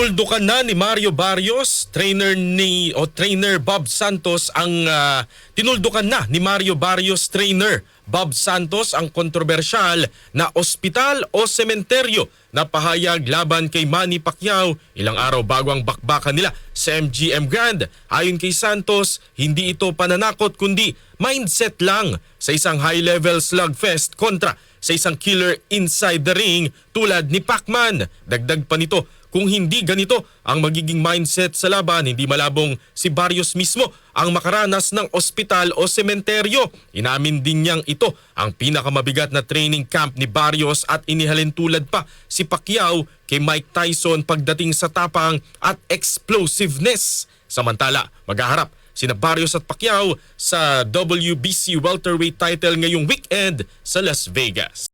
Tinuldukan na ni Mario Barrios, trainer ni o trainer Bob Santos ang ah, tinuldukan na ni Mario Barrios trainer Bob Santos ang kontrobersyal na ospital o sementeryo na pahayag laban kay Manny Pacquiao ilang araw bago ang bakbakan nila sa MGM Grand. Ayon kay Santos, hindi ito pananakot kundi mindset lang sa isang high-level slugfest kontra sa isang killer inside the ring tulad ni Pacman. Dagdag pa nito, kung hindi ganito ang magiging mindset sa laban, hindi malabong si Barrios mismo ang makaranas ng ospital o sementeryo. Inamin din niyang ito ang pinakamabigat na training camp ni Barrios at inihalin tulad pa si Pacquiao kay Mike Tyson pagdating sa tapang at explosiveness. Samantala, maghaharap sina Barrios at Pacquiao sa WBC welterweight title ngayong weekend sa Las Vegas.